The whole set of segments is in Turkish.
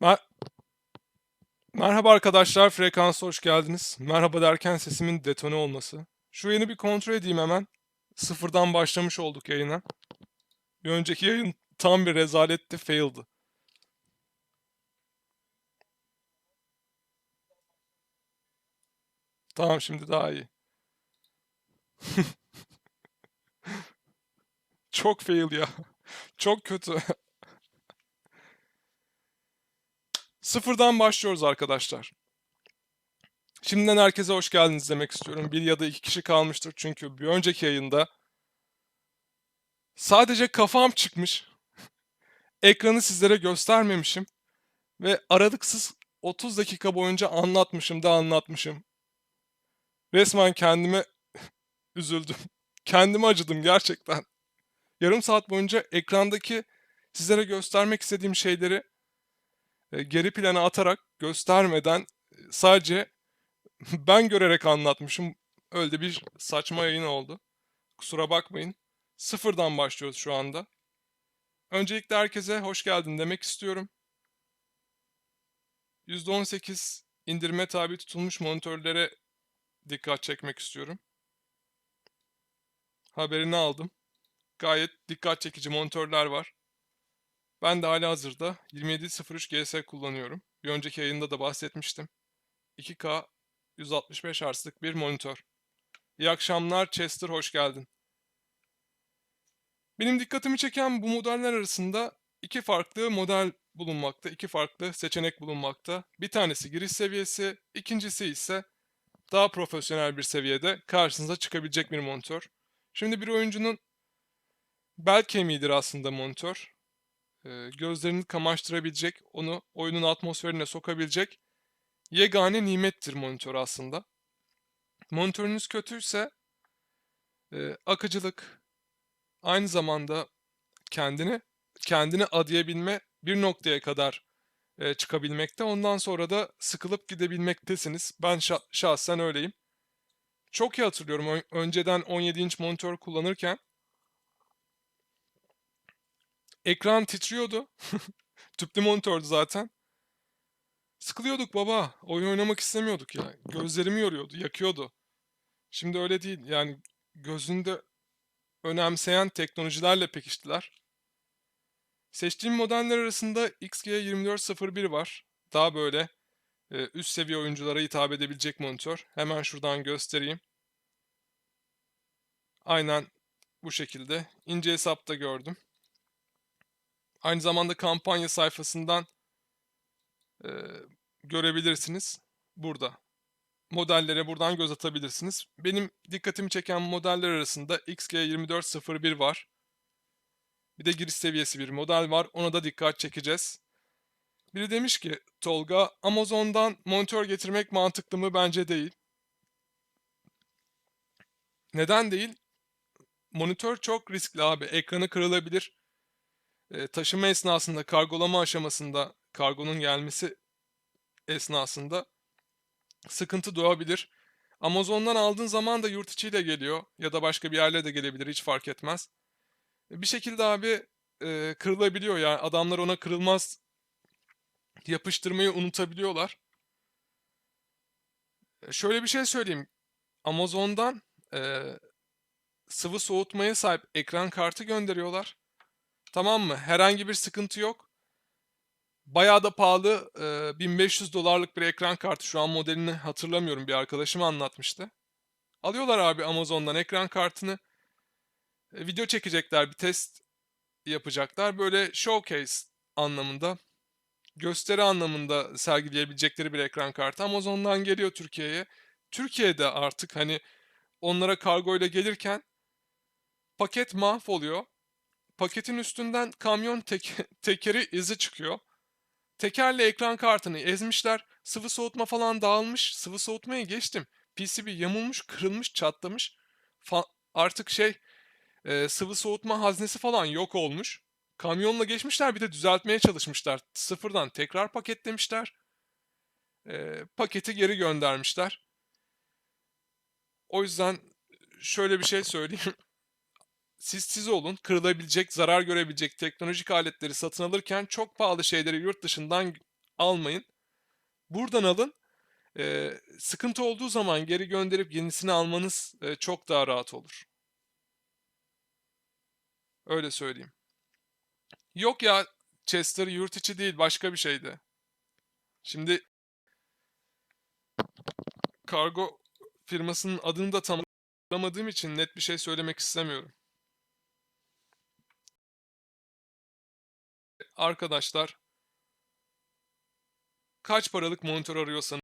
Mer- Merhaba arkadaşlar, frekansa hoş geldiniz. Merhaba derken sesimin detone olması. Şu yayını bir kontrol edeyim hemen. Sıfırdan başlamış olduk yayına. Bir önceki yayın tam bir rezaletti, faildi. Tamam şimdi daha iyi. Çok fail ya. Çok kötü. Sıfırdan başlıyoruz arkadaşlar. Şimdiden herkese hoş geldiniz demek istiyorum. Bir ya da iki kişi kalmıştır çünkü bir önceki yayında sadece kafam çıkmış. Ekranı sizlere göstermemişim ve aralıksız 30 dakika boyunca anlatmışım da anlatmışım. Resmen kendime üzüldüm. Kendime acıdım gerçekten. Yarım saat boyunca ekrandaki sizlere göstermek istediğim şeyleri geri plana atarak göstermeden e, sadece ben görerek anlatmışım. Öyle bir saçma yayın oldu. Kusura bakmayın. Sıfırdan başlıyoruz şu anda. Öncelikle herkese hoş geldin demek istiyorum. %18 indirime tabi tutulmuş monitörlere dikkat çekmek istiyorum. Haberini aldım. Gayet dikkat çekici monitörler var. Ben de hala hazırda 2703 GS kullanıyorum. Bir önceki yayında da bahsetmiştim. 2K 165 Hz'lık bir monitör. İyi akşamlar Chester, hoş geldin. Benim dikkatimi çeken bu modeller arasında iki farklı model bulunmakta, iki farklı seçenek bulunmakta. Bir tanesi giriş seviyesi, ikincisi ise daha profesyonel bir seviyede karşınıza çıkabilecek bir monitör. Şimdi bir oyuncunun bel kemiğidir aslında monitör. Ee, gözlerini kamaştırabilecek, onu oyunun atmosferine sokabilecek yegane nimettir monitör aslında. Monitörünüz kötüyse e, akıcılık, aynı zamanda kendini kendini adayabilme bir noktaya kadar e, çıkabilmekte. Ondan sonra da sıkılıp gidebilmektesiniz. Ben şa- şahsen öyleyim. Çok iyi hatırlıyorum. Önceden 17 inç monitör kullanırken ekran titriyordu. Tüplü monitördü zaten. Sıkılıyorduk baba. Oyun oynamak istemiyorduk ya. Gözlerimi yoruyordu, yakıyordu. Şimdi öyle değil. Yani gözünde önemseyen teknolojilerle pekiştiler. Seçtiğim modeller arasında XG2401 var. Daha böyle e, üst seviye oyunculara hitap edebilecek monitör. Hemen şuradan göstereyim. Aynen bu şekilde. İnce hesapta gördüm. Aynı zamanda kampanya sayfasından e, görebilirsiniz. Burada. Modellere buradan göz atabilirsiniz. Benim dikkatimi çeken modeller arasında XG2401 var. Bir de giriş seviyesi bir model var. Ona da dikkat çekeceğiz. Biri demiş ki Tolga Amazon'dan monitör getirmek mantıklı mı? Bence değil. Neden değil? Monitör çok riskli abi. Ekranı kırılabilir. E, taşıma esnasında, kargolama aşamasında, kargonun gelmesi esnasında sıkıntı doğabilir. Amazon'dan aldığın zaman da yurt içiyle geliyor ya da başka bir yerle de gelebilir hiç fark etmez. Bir şekilde abi e, kırılabiliyor yani adamlar ona kırılmaz yapıştırmayı unutabiliyorlar. E, Şöyle bir şey söyleyeyim. Amazon'dan e, sıvı soğutmaya sahip ekran kartı gönderiyorlar. Tamam mı? Herhangi bir sıkıntı yok. Bayağı da pahalı. e, 1500 dolarlık bir ekran kartı. Şu an modelini hatırlamıyorum. Bir arkadaşım anlatmıştı. Alıyorlar abi Amazon'dan ekran kartını. E, Video çekecekler, bir test yapacaklar. Böyle showcase anlamında, gösteri anlamında sergileyebilecekleri bir ekran kartı. Amazon'dan geliyor Türkiye'ye. Türkiye'de artık hani onlara kargo ile gelirken paket mahvoluyor. Paketin üstünden kamyon tek- tekeri izi çıkıyor. Tekerle ekran kartını ezmişler. Sıvı soğutma falan dağılmış. Sıvı soğutmayı geçtim. PCB yamulmuş, kırılmış, çatlamış. Fa- artık şey e, sıvı soğutma haznesi falan yok olmuş. Kamyonla geçmişler bir de düzeltmeye çalışmışlar. Sıfırdan tekrar paketlemişler. E, paketi geri göndermişler. O yüzden şöyle bir şey söyleyeyim. Siz siz olun. Kırılabilecek, zarar görebilecek teknolojik aletleri satın alırken çok pahalı şeyleri yurt dışından almayın. Buradan alın. Eee, sıkıntı olduğu zaman geri gönderip yenisini almanız, eee, çok daha rahat olur. Öyle söyleyeyim. Yok ya, Chester yurt içi değil, başka bir şeydi. Şimdi kargo firmasının adını da tam için net bir şey söylemek istemiyorum. Arkadaşlar kaç paralık monitör arıyorsanız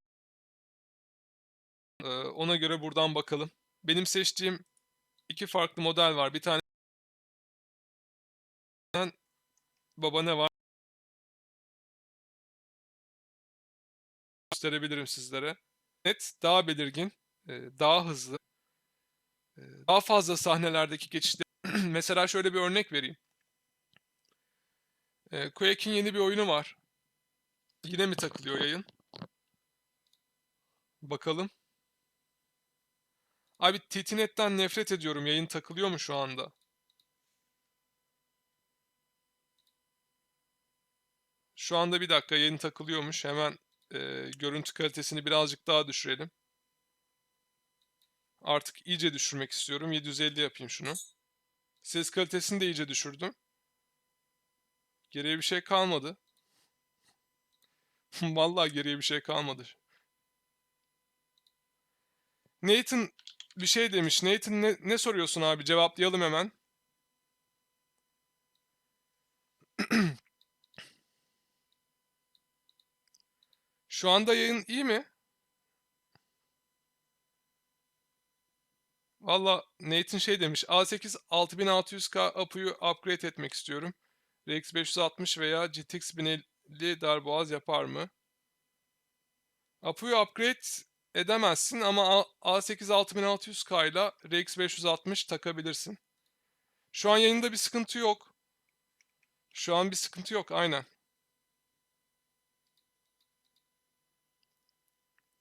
eee, ona göre buradan bakalım. Benim seçtiğim 2 farklı model var. Bir tane baba ne var? Gösterebilirim sizlere. Net, daha belirgin, eee, daha hızlı, eee, daha fazla sahnelerdeki geçişleri Mesela şöyle bir örnek vereyim. Eee, Quake'in yeni bir oyunu var. Yine mi takılıyor yayın? Bakalım. Abi TTNet'ten nefret ediyorum. Yayın takılıyor mu şu anda? Şu anda bir dakika yayın takılıyormuş. Hemen eee, görüntü kalitesini birazcık daha düşürelim. Artık iyice düşürmek istiyorum. 750 yapayım şunu. Ses kalitesini de iyice düşürdüm. Geriye bir şey kalmadı. Vallahi geriye bir şey kalmadı. Nathan bir şey demiş. Nathan ne, ne soruyorsun abi? Cevaplayalım hemen. Şu anda yayın iyi mi? Valla Nathan şey demiş. A8 6600K APU'yu upgrade etmek istiyorum. RX 560 veya GTX 1050 darboğaz yapar mı? APU'yu upgrade edemezsin ama A- A8 6600K ile RX 560 takabilirsin. Şu an yayında bir sıkıntı yok. Şu an bir sıkıntı yok aynen.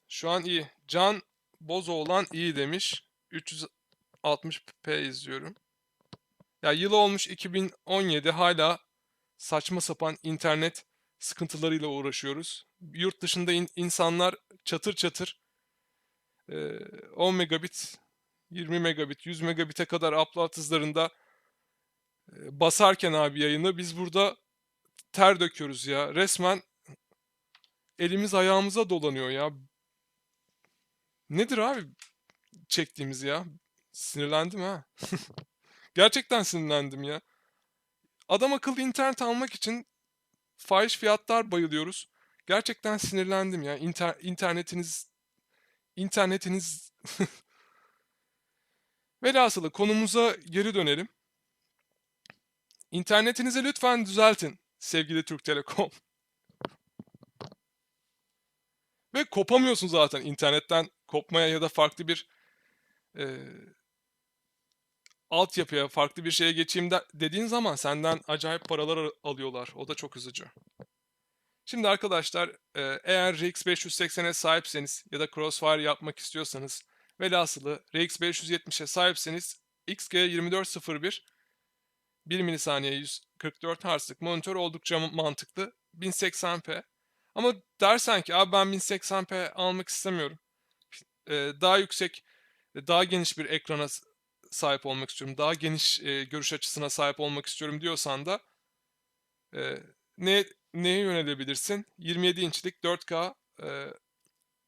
Şu an iyi. Can Bozoğlan iyi demiş. 360p izliyorum. Ya yıl olmuş 2017 hala saçma sapan internet sıkıntılarıyla uğraşıyoruz. Yurt dışında in- insanlar çatır çatır eee, 10 megabit, 20 megabit, 100 megabite kadar upload hızlarında eee, basarken abi yayını biz burada ter döküyoruz ya. Resmen elimiz ayağımıza dolanıyor ya. Nedir abi çektiğimiz ya? Sinirlendim ha. Gerçekten sinirlendim ya. Adam akıllı internet almak için fahiş fiyatlar bayılıyoruz. Gerçekten sinirlendim ya. İnter internetiniz internetiniz Velhasılı konumuza geri dönelim. İnternetinizi lütfen düzeltin sevgili Türk Telekom. Ve kopamıyorsun zaten internetten kopmaya ya da farklı bir eee altyapıya, farklı bir şeye geçeyim de, dediğin zaman senden acayip paralar al- alıyorlar. O da çok üzücü. Şimdi arkadaşlar e, eğer RX 580'e sahipseniz ya da Crossfire yapmak istiyorsanız velhasılı RX 570'e sahipseniz XG2401 1 milisaniye 144 Hz'lık monitör oldukça mantıklı. 1080p. Ama dersen ki abi ben 1080p almak istemiyorum. E, daha yüksek, daha geniş bir ekrana sahip olmak istiyorum. Daha geniş e, görüş açısına sahip olmak istiyorum diyorsan da e, ne neye yönelebilirsin? 27 inçlik 4K e,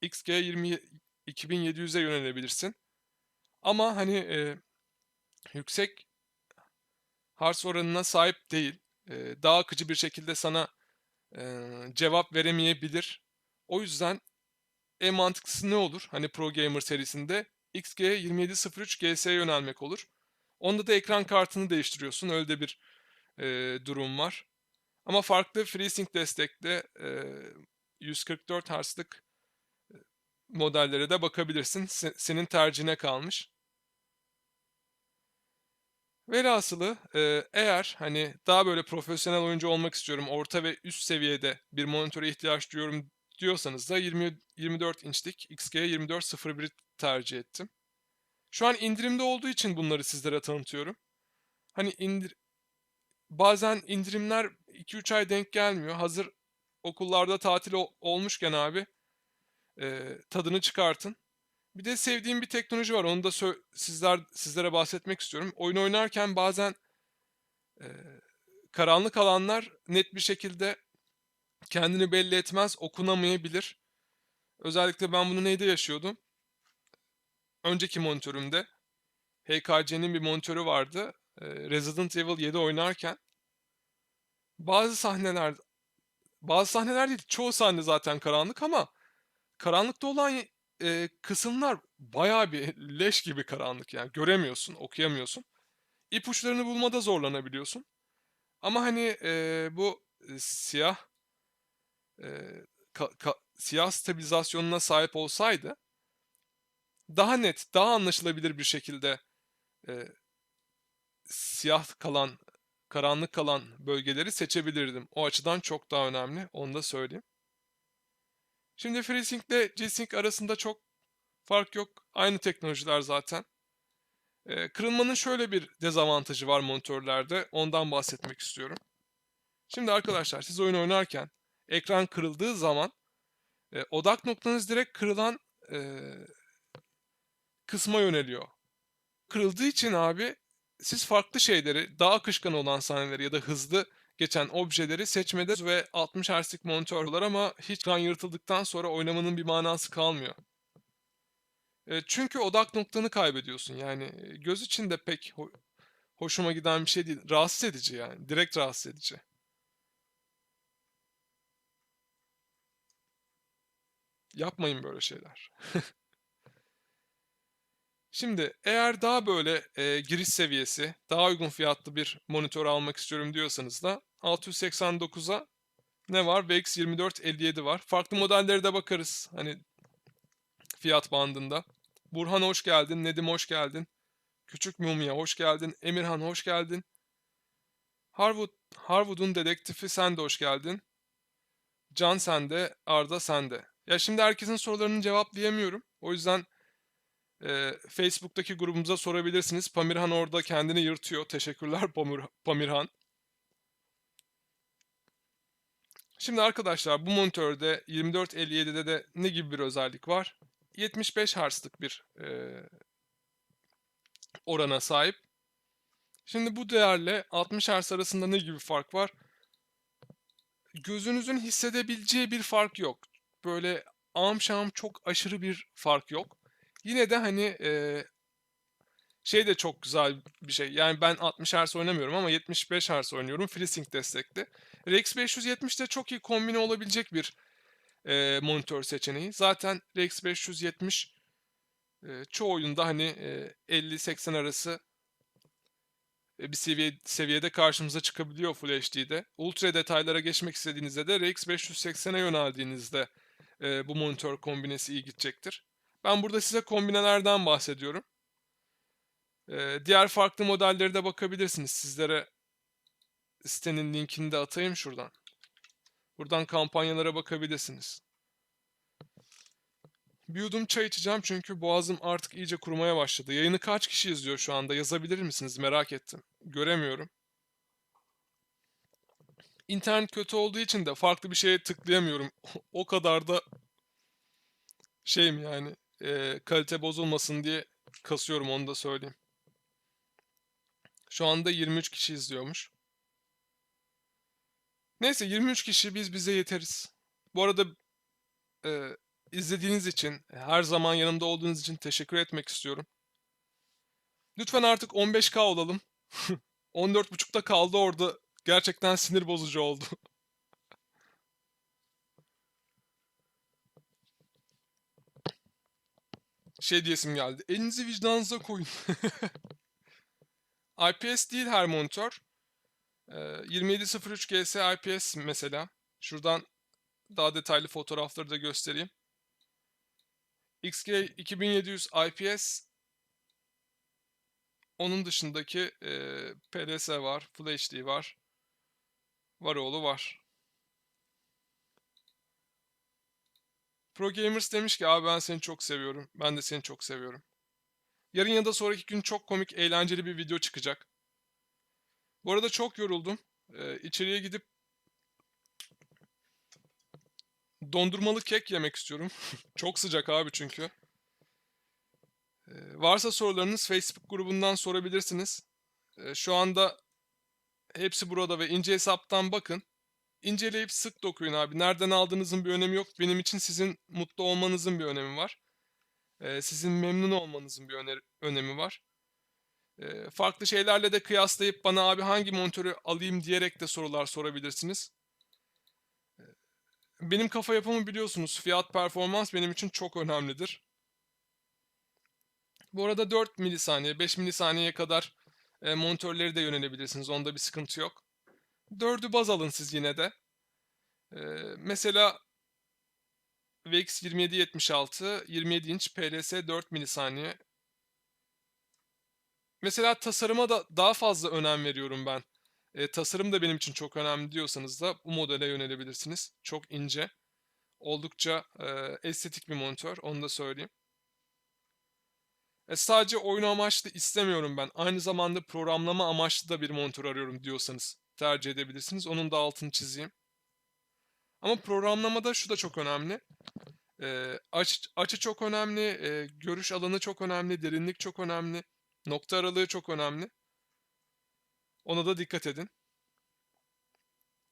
XG 20 2700'e yönelebilirsin. Ama hani e, yüksek Hz oranına sahip değil. E, daha akıcı bir şekilde sana e, cevap veremeyebilir. O yüzden en mantıklısı ne olur? Hani Pro Gamer serisinde XG2703 GS'ye yönelmek olur. Onda da ekran kartını değiştiriyorsun. Öyle de bir e, durum var. Ama farklı FreeSync destekli e, 144 Hz'lık modellere de bakabilirsin. Se- senin tercihine kalmış. Velhasılı e, eğer hani daha böyle profesyonel oyuncu olmak istiyorum, orta ve üst seviyede bir monitöre ihtiyaç duyuyorum diyorsanız da 20, 24 inçlik XG 2401 tercih ettim. Şu an indirimde olduğu için bunları sizlere tanıtıyorum. Hani indir bazen indirimler 2-3 ay denk gelmiyor. Hazır okullarda tatil olmuşken abi e, tadını çıkartın. Bir de sevdiğim bir teknoloji var. Onu da sizler sizlere bahsetmek istiyorum. Oyun oynarken bazen e, karanlık alanlar net bir şekilde kendini belli etmez, okunamayabilir. Özellikle ben bunu neyde yaşıyordum? Önceki monitörümde HKC'nin bir monitörü vardı. Ee, Resident Evil 7 oynarken bazı sahneler bazı sahneler değil, çoğu sahne zaten karanlık ama karanlıkta olan e, kısımlar bayağı bir leş gibi karanlık yani göremiyorsun, okuyamıyorsun. İpuçlarını bulmada zorlanabiliyorsun. Ama hani e, bu e, siyah e, ka- ka- siyah stabilizasyonuna sahip olsaydı daha net, daha anlaşılabilir bir şekilde e, siyah kalan, karanlık kalan bölgeleri seçebilirdim. O açıdan çok daha önemli, onu da söyleyeyim. Şimdi FreeSync ile G-Sync arasında çok fark yok. Aynı teknolojiler zaten. E, kırılmanın şöyle bir dezavantajı var monitörlerde. Ondan bahsetmek istiyorum. Şimdi arkadaşlar siz oyun oynarken ekran kırıldığı zaman e, odak noktanız direkt kırılan e, kısma yöneliyor. Kırıldığı için abi siz farklı şeyleri, daha akışkan olan sahneleri ya da hızlı geçen objeleri seçmede ve 60 Hz'lik monitörler ama hiç ekran yırtıldıktan sonra oynamanın bir manası kalmıyor. E, çünkü odak noktanı kaybediyorsun. Yani e, göz için de pek ho- hoşuma giden bir şey değil. Rahatsız edici yani. Direkt rahatsız edici. Yapmayın böyle şeyler. Şimdi eğer daha böyle e, giriş seviyesi, daha uygun fiyatlı bir monitör almak istiyorum diyorsanız da 689'a ne var? VX 2457 var. Farklı modellere de bakarız. Hani fiyat bandında. Burhan hoş geldin. Nedim hoş geldin. Küçük Mumya hoş geldin. Emirhan hoş geldin. Harwood, Harwood'un dedektifi sen de hoş geldin. Can sende, Arda sende. Ya şimdi herkesin sorularını cevaplayamıyorum. O yüzden e, Facebook'taki grubumuza sorabilirsiniz. Pamirhan orada kendini yırtıyor. Teşekkürler Pamir, Pamirhan. Şimdi arkadaşlar bu monitörde 2457'de de ne gibi bir özellik var? 75 Hz'lık bir e, orana sahip. Şimdi bu değerle 60 Hz arasında ne gibi fark var? Gözünüzün hissedebileceği bir fark yok. Böyle amşam çok aşırı bir fark yok. Yine de hani e, şey de çok güzel bir şey. Yani ben 60 Hz oynamıyorum ama 75 Hz oynuyorum. FreeSync destekli. RX 570 de çok iyi kombine olabilecek bir e, monitör seçeneği. Zaten RX 570 e, çoğu oyunda hani e, 50-80 arası bir seviye, seviyede karşımıza çıkabiliyor Full HD'de. Ultra detaylara geçmek istediğinizde de RX 580'e yöneldiğinizde e, bu monitör kombinesi iyi gidecektir. Ben burada size kombinelerden bahsediyorum. E, diğer farklı modelleri de bakabilirsiniz. Sizlere sitenin linkini de atayım şuradan. Buradan kampanyalara bakabilirsiniz. Bir yudum çay içeceğim çünkü boğazım artık iyice kurumaya başladı. Yayını kaç kişi izliyor şu anda? Yazabilir misiniz? Merak ettim. Göremiyorum. İnternet kötü olduğu için de farklı bir şeye tıklayamıyorum. o kadar da şeyim yani e, kalite bozulmasın diye kasıyorum onu da söyleyeyim. Şu anda 23 kişi izliyormuş. Neyse 23 kişi biz bize yeteriz. Bu arada e, izlediğiniz için, her zaman yanımda olduğunuz için teşekkür etmek istiyorum. Lütfen artık 15K olalım. 14.5'ta kaldı orada. Gerçekten sinir bozucu oldu. Şey diyesim geldi. Elinizi vicdanınıza koyun. IPS değil her monitör. Ee, 2703 GS IPS mesela. Şuradan daha detaylı fotoğrafları da göstereyim. XG 2700 IPS onun dışındaki e, PLS var, Full HD var, Varoğlu var. Pro Gamers demiş ki abi ben seni çok seviyorum. Ben de seni çok seviyorum. Yarın ya da sonraki gün çok komik, eğlenceli bir video çıkacak. Bu arada çok yoruldum. Ee, içeriye gidip dondurmalı kek yemek istiyorum. Çok sıcak abi çünkü. Eee, varsa sorularınız Facebook grubundan sorabilirsiniz. Eee, şu anda hepsi burada ve ince hesaptan bakın. İnceleyip sık dokuyun abi. Nereden aldığınızın bir önemi yok. Benim için sizin mutlu olmanızın bir önemi var. Eee, sizin memnun olmanızın bir önemi var. Eee, farklı şeylerle de kıyaslayıp bana abi hangi monitörü alayım diyerek de sorular sorabilirsiniz. Eee, benim kafa yapımı biliyorsunuz. Fiyat performans benim için çok önemlidir. Bu arada 4 milisaniye, 5 milisaniyeye kadar e, monitörleri de yönelebilirsiniz. Onda bir sıkıntı yok. 4'ü baz alın siz yine de. E, mesela VX 2776 27 inç PLS 4 milisaniye. Mesela tasarıma da daha fazla önem veriyorum ben. E, tasarım da benim için çok önemli diyorsanız da bu modele yönelebilirsiniz. Çok ince. Oldukça e, estetik bir monitör. Onu da söyleyeyim. E, sadece oyun amaçlı istemiyorum ben. Aynı zamanda programlama amaçlı da bir monitör arıyorum diyorsanız tercih edebilirsiniz. Onun da altını çizeyim. Ama programlamada şu da çok önemli. E, aç, açı çok önemli, e, görüş alanı çok önemli, derinlik çok önemli, nokta aralığı çok önemli. Ona da dikkat edin.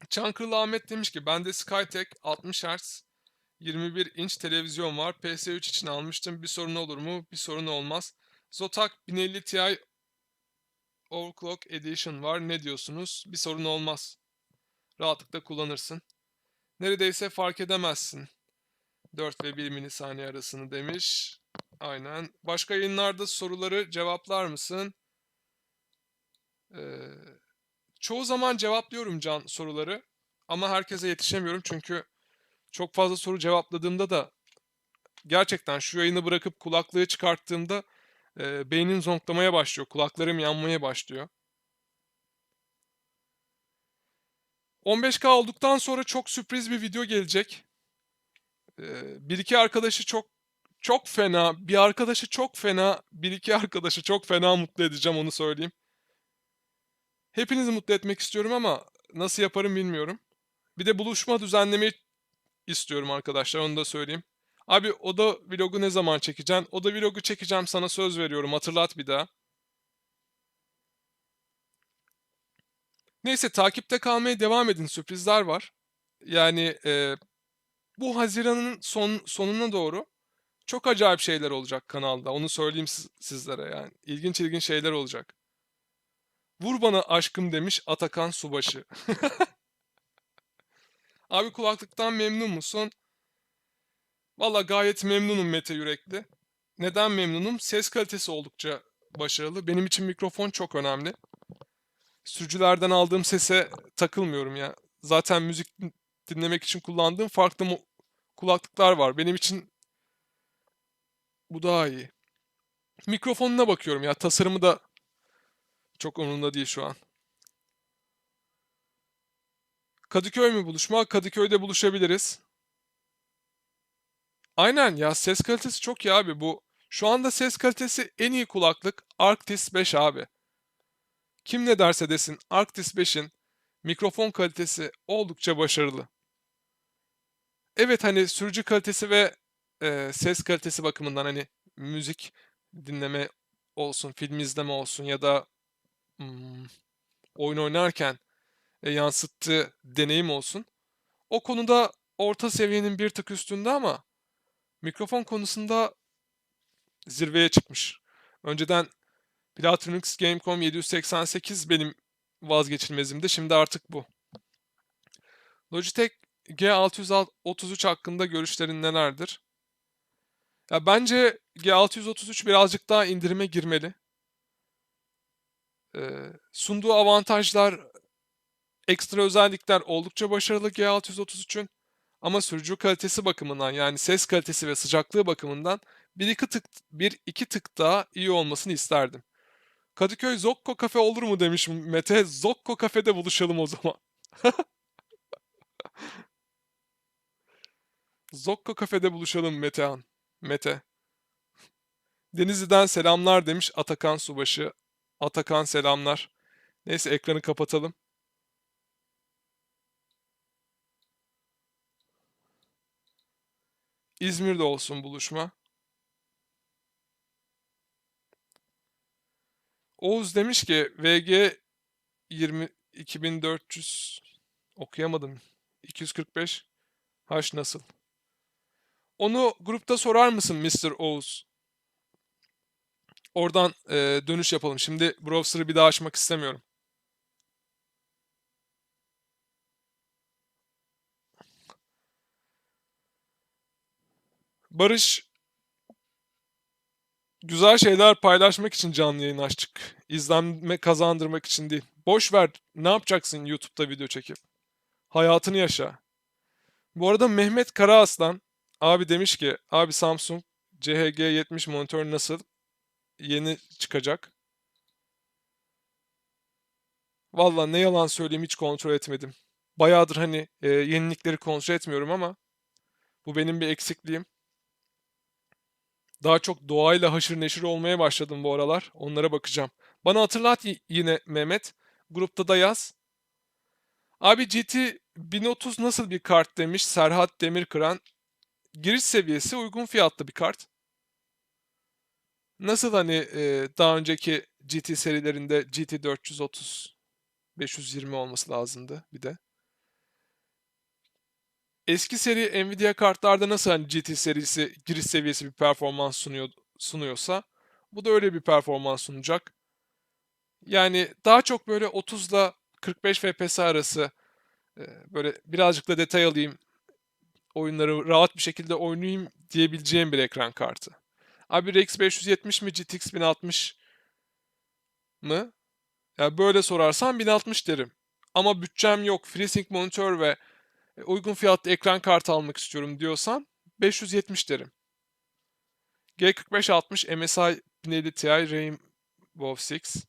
Çankırılı Ahmet demiş ki bende Skytek 60 Hz 21 inç televizyon var. PS3 için almıştım. Bir sorun olur mu? Bir sorun olmaz. Zotac 1050 Ti Overclock Edition var. Ne diyorsunuz? Bir sorun olmaz. Rahatlıkla kullanırsın. Neredeyse fark edemezsin. 4 ve 1 milisaniye arasını demiş. Aynen. Başka yayınlarda soruları cevaplar mısın? Ee, çoğu zaman cevaplıyorum Can soruları. Ama herkese yetişemiyorum çünkü çok fazla soru cevapladığımda da gerçekten şu yayını bırakıp kulaklığı çıkarttığımda e, beynin zonklamaya başlıyor. Kulaklarım yanmaya başlıyor. 15K olduktan sonra çok sürpriz bir video gelecek. Ee, bir iki arkadaşı çok çok fena, bir arkadaşı çok fena, bir iki arkadaşı çok fena mutlu edeceğim onu söyleyeyim. Hepinizi mutlu etmek istiyorum ama nasıl yaparım bilmiyorum. Bir de buluşma düzenlemeyi istiyorum arkadaşlar onu da söyleyeyim. Abi o da vlogu ne zaman çekeceksin? O da vlogu çekeceğim sana söz veriyorum hatırlat bir daha. Neyse takipte kalmaya devam edin sürprizler var. Yani e, bu Haziran'ın son sonuna doğru çok acayip şeyler olacak kanalda. Onu söyleyeyim siz- sizlere yani. İlginç ilginç şeyler olacak. Vur bana aşkım demiş Atakan Subaşı. Abi kulaklıktan memnun musun? Valla gayet memnunum Mete Yürekli. Neden memnunum? Ses kalitesi oldukça başarılı. Benim için mikrofon çok önemli. Sürücülerden aldığım sese takılmıyorum ya. Zaten müzik din- dinlemek için kullandığım farklı kulaklıklar var. Benim için bu daha iyi. Mikrofonuna bakıyorum ya. Tasarımı da çok umurumda değil şu an. Kadıköy mü buluşma? Kadıköy'de buluşabiliriz. Aynen ya ses kalitesi çok iyi abi bu. Şu anda ses kalitesi en iyi kulaklık Arctis 5 abi. Kim ne derse desin Arctis 5'in mikrofon kalitesi oldukça başarılı. Evet hani sürücü kalitesi ve e, ses kalitesi bakımından hani müzik dinleme olsun, film izleme olsun ya da hmm, oyun oynarken e, yansıttığı deneyim olsun. O konuda orta seviyenin bir tık üstünde ama mikrofon konusunda zirveye çıkmış. Önceden Platronics Gamecom 788 benim vazgeçilmezimdi. Şimdi artık bu. Logitech G633 hakkında görüşlerin nelerdir? Ya bence G633 birazcık daha indirime girmeli. Ee, sunduğu avantajlar, ekstra özellikler oldukça başarılı G633'ün. Ama sürücü kalitesi bakımından yani ses kalitesi ve sıcaklığı bakımından bir iki tık bir iki tık daha iyi olmasını isterdim. Kadıköy Zokko kafe olur mu demiş Mete. Zokko kafede buluşalım o zaman. Zokko kafede buluşalım Metehan. Mete. Denizli'den selamlar demiş Atakan Subaşı. Atakan selamlar. Neyse ekranı kapatalım. İzmir'de olsun buluşma. Oğuz demiş ki VG 20 2400 okuyamadım. 245 H nasıl? Onu grupta sorar mısın Mr. Oğuz? Oradan e, dönüş yapalım. Şimdi browser'ı bir daha açmak istemiyorum. Barış güzel şeyler paylaşmak için canlı yayın açtık. İzlenme kazandırmak için değil. Boş ver. Ne yapacaksın YouTube'da video çekip? Hayatını yaşa. Bu arada Mehmet Karaaslan abi demiş ki abi Samsung CHG 70 monitör nasıl? Yeni çıkacak. Valla ne yalan söyleyeyim hiç kontrol etmedim. Bayağıdır hani e, yenilikleri kontrol etmiyorum ama bu benim bir eksikliğim. Daha çok doğayla haşır neşir olmaya başladım bu aralar. Onlara bakacağım. Bana hatırlat yine Mehmet. Grupta da yaz. Abi GT 1030 nasıl bir kart demiş Serhat Demirkıran. Giriş seviyesi uygun fiyatlı bir kart. Nasıl hani e, daha önceki GT serilerinde GT 430 520 olması lazımdı bir de. Eski seri Nvidia kartlarda nasıl hani GT serisi giriş seviyesi bir performans sunuyor, sunuyorsa bu da öyle bir performans sunacak. Yani daha çok böyle 30 ile 45 FPS arası e, böyle birazcık da detay alayım, oyunları rahat bir şekilde oynayayım diyebileceğim bir ekran kartı. Abi RX 570 mi GTX 1060 mı? Ya böyle sorarsan 1060 derim. Ama bütçem yok, FreeSync monitör ve uygun fiyatlı ekran kartı almak istiyorum diyorsan 570 derim. G4560 MSI 1050 Ti Rainbow Six.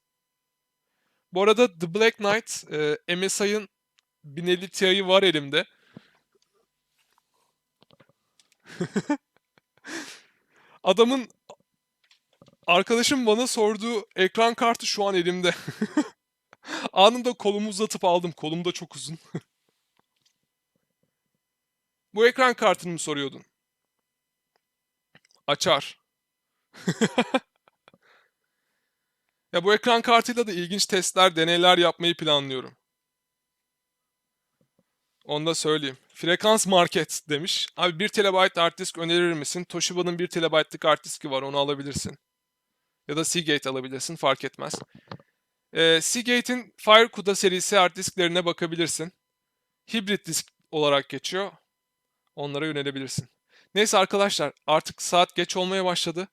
Bu arada The Black Knight e, MSI'ın 1050 Ti'yi var elimde. Adamın arkadaşım bana sorduğu ekran kartı şu an elimde. Anında kolumu uzatıp aldım. Kolum da çok uzun. Bu ekran kartını mı soruyordun? Açar. ya bu ekran kartıyla da ilginç testler, deneyler yapmayı planlıyorum. Onu da söyleyeyim. Frekans Market demiş. Abi 1 TB hard disk önerir misin? Toshiba'nın 1 TB'lık hard diski var onu alabilirsin. Ya da Seagate alabilirsin fark etmez. Ee, Seagate'in FireCuda serisi hard disklerine bakabilirsin. Hibrit disk olarak geçiyor. Onlara yönelebilirsin. Neyse arkadaşlar artık saat geç olmaya başladı.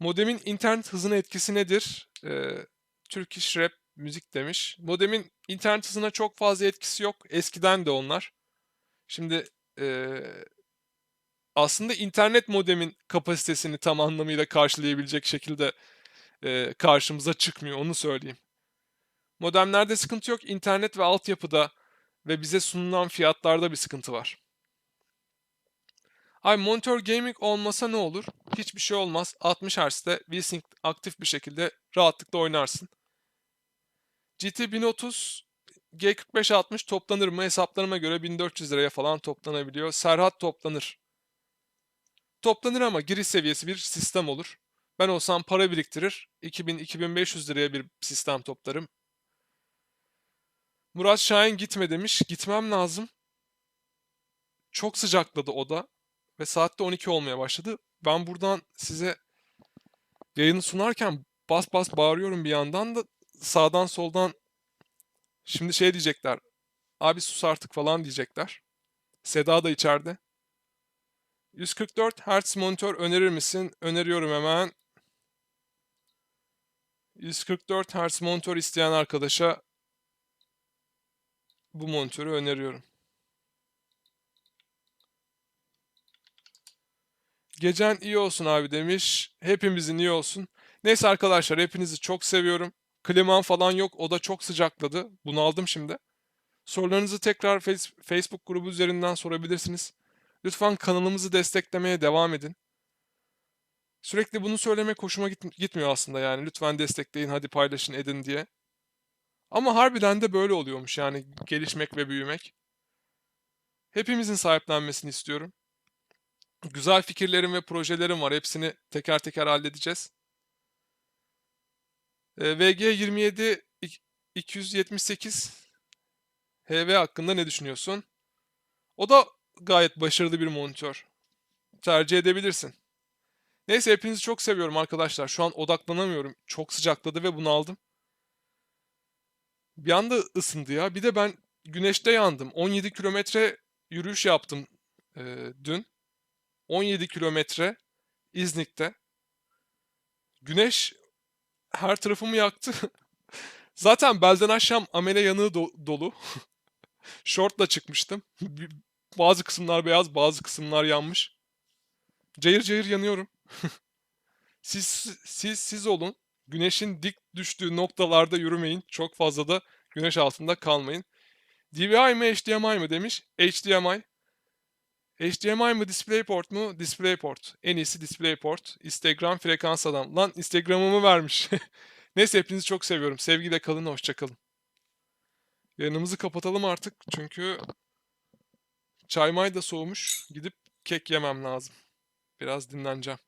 Modemin internet hızına etkisi nedir? Ee, Turkish Rap müzik demiş. Modemin internet hızına çok fazla etkisi yok. Eskiden de onlar. Şimdi ee, aslında internet modemin kapasitesini tam anlamıyla karşılayabilecek şekilde ee, karşımıza çıkmıyor. Onu söyleyeyim. Modemlerde sıkıntı yok. İnternet ve altyapıda ve bize sunulan fiyatlarda bir sıkıntı var. Ay monitör gaming olmasa ne olur? Hiçbir şey olmaz. 60 Hz'de VSync aktif bir şekilde rahatlıkla oynarsın. GT 1030 G4560 toplanır mı? Hesaplarıma göre 1400 liraya falan toplanabiliyor. Serhat toplanır. Toplanır ama giriş seviyesi bir sistem olur. Ben olsam para biriktirir. 2000-2500 liraya bir sistem toplarım. Murat Şahin gitme demiş. Gitmem lazım. Çok sıcakladı oda ve saatte 12 olmaya başladı. Ben buradan size yayını sunarken bas bas bağırıyorum bir yandan da sağdan soldan şimdi şey diyecekler. Abi sus artık falan diyecekler. Seda da içeride. 144 Hz monitör önerir misin? Öneriyorum hemen. 144 Hz monitör isteyen arkadaşa bu monitörü öneriyorum. Gecen iyi olsun abi demiş. Hepimizin iyi olsun. Neyse arkadaşlar hepinizi çok seviyorum. Kliman falan yok. O da çok sıcakladı. Bunu aldım şimdi. Sorularınızı tekrar Facebook grubu üzerinden sorabilirsiniz. Lütfen kanalımızı desteklemeye devam edin. Sürekli bunu söylemek hoşuma gitmiyor aslında yani. Lütfen destekleyin, hadi paylaşın edin diye. Ama harbiden de böyle oluyormuş yani gelişmek ve büyümek. hepimizin sahiplenmesini istiyorum. Güzel fikirlerim ve projelerim var. Hepsini teker teker halledeceğiz. Eee, VG27 ik 278 HV hakkında ne düşünüyorsun? O da gayet başarılı bir monitör. Tercih edebilirsin. Neyse hepinizi çok seviyorum arkadaşlar. Şu an odaklanamıyorum. Çok sıcakladı ve bunaldım. Bir anda ısındı ya. Bir de ben güneşte yandım. 17 kilometre yürüyüş yaptım eee, dün. 17 kilometre İznik'te. Güneş her tarafımı yaktı. Zaten belden aşağım amele yanığı do- dolu. Şortla çıkmıştım. Bazı kısımlar beyaz, bazı kısımlar yanmış. Cayır cayır yanıyorum. Siz siz siz olun. Güneşin dik düştüğü noktalarda yürümeyin. Çok fazla da güneş altında kalmayın. DVI mi HDMI mı demiş. HDMI. HDMI mı DisplayPort mu? DisplayPort. En iyisi DisplayPort. Instagram frekans adam. Lan Instagram'ımı vermiş. Neyse hepinizi çok seviyorum. Sevgiyle kalın, hoşça kalın. Yayınımızı kapatalım artık çünkü çay may da soğumuş. Gidip kek yemem lazım. Biraz dinleneceğim.